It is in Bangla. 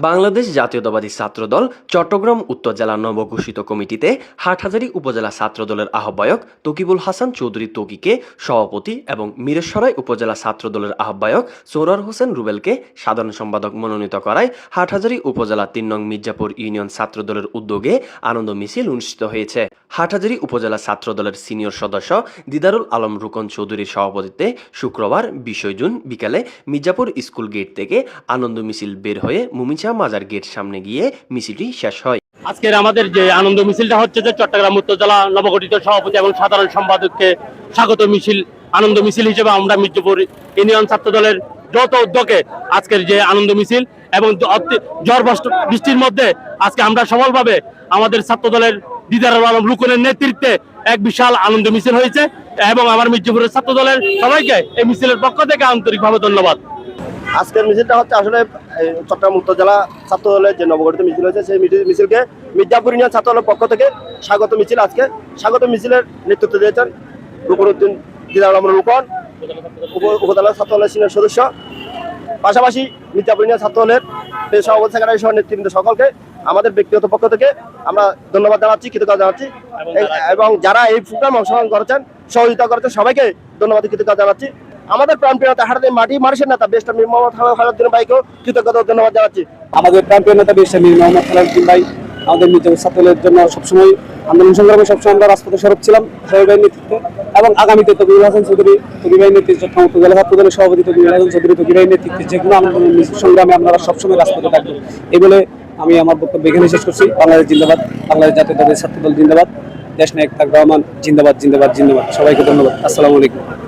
বাংলাদেশ জাতীয়তাবাদী ছাত্রদল চট্টগ্রাম উত্তর জেলা নবঘোষিত কমিটিতে হাটহাজারী উপজেলা ছাত্রদলের আহ্বায়ক তকিবুল হাসান চৌধুরী তকিকে সভাপতি এবং মিরেশ্বরাই উপজেলা ছাত্রদলের আহ্বায়ক সৌরার হোসেন রুবেলকে সাধারণ সম্পাদক মনোনীত করায় হাটহাজারী উপজেলা তিন নং মির্জাপুর ইউনিয়ন ছাত্রদলের উদ্যোগে আনন্দ মিছিল অনুষ্ঠিত হয়েছে। হাটহাজারী উপজেলা ছাত্র দলের সিনিয়র সদস্য দিদারুল আলম রুকন চৌধুরীর সভাপতিত্বে শুক্রবার বিশই জুন বিকালে মির্জাপুর স্কুল গেট থেকে আনন্দ মিছিল বের হয়ে মুমিচা মাজার গেট সামনে গিয়ে মিছিলটি শেষ হয়। আজকের আমাদের যে আনন্দ মিছিলটা হচ্ছে যে চট্টগ্রাম উত্তর জেলা নবগঠিত সভাপতি এবং সাধারণ সম্পাদককে স্বাগত মিছিল, আনন্দ মিছিল হিসেবে আমরা মির্জাপুর ইউনিয়ন ছাত্র দলের যৌথ উদ্যোগে আজকের যে আনন্দ মিছিল এবং ঝড় বৃষ্টির মধ্যে আজকে আমরা সফলভাবে আমাদের ছাত্র দলের দিদার আলম রুকনের নেতৃত্বে এক বিশাল আনন্দ মিছিল হয়েছে এবং আমার মির্জাপুরের ছাত্র দলের সবাইকে এই মিছিলের পক্ষ থেকে আন্তরিকভাবে ধন্যবাদ। আজকের মিছিলটা হচ্ছে আসলে চট্টগ্রাম উত্তর জেলা ছাত্র দলের যে নবগঠিত মিছিল হয়েছে, সেই মিছিল- মিছিলকে মির্জাপুর ইউনিয়ন ছাত্র দলের পক্ষ থেকে স্বাগত মিছিল আজকে। স্বাগত মিছিলের নেতৃত্ব দিয়েছেন রুকনুদ্দিন দিদার রহমান রুকন উপজেলা ছাত্র দলের সিনিয়র সদস্য। পাশাপাশি মির্জাপুর ইউনিয়ন ছাত্র দলের সভাপতি, সেক্রেটারি সহ নেতৃবৃন্দ সকলকে আমাদের ব্যক্তিগত পক্ষ থেকে আমরা ধন্যবাদ জানাচ্ছি কৃতজ্ঞতা জানাচ্ছি। এবং যারা এই প্রোগ্রাম অংশগ্রহণ করেছেন সহযোগিতা করেছেন সবাইকে ধন্যবাদ কৃতজ্ঞতা জানাচ্ছি। আমাদের প্রাণপ্রিয় নেতা হাটাতে মাটি মানুষের নেতা বেস্ট মীর মোহাম্মদ খালেদ ভাইকেও কৃতজ্ঞতা ধন্যবাদ জানাচ্ছি। আমাদের প্রান্তীয় নেতা বিশ্ব মীর মোহাম্মদ খালাউদ্দিন ভাই আমাদের মির্জাপুর ছাত্রদের জন্য সবসময় আন্দোলন সংগ্রামে সবসময় আমরা রাজপথে সরব ছিলাম ভাইয়ের নেতৃত্বে। এবং আগামীতে তবিউল হাসান চৌধুরী ভাইয়ের নেতৃত্বে উপজেলা ছাত্র দলের সভাপতি তবিউল হাসান চৌধুরী ভাইয়ের নেতৃত্বে যে কোনো আন্দোলন সংগ্রামে আপনারা সবসময় রাজপথে থাকবেন এই বলে আমি আমার বক্তব্য এখানে শেষ করছি। বাংলাদেশ জিন্দাবাদ, বাংলাদেশ জাতীয় ছাত্র দল জিন্দাবাদ, দেশ নায়ক তাক রহমান জিন্দাবাদ জিন্দাবাদ জিন্দাবাদ। সবাইকে ধন্যবাদ। আসসালামু আলাইকুম।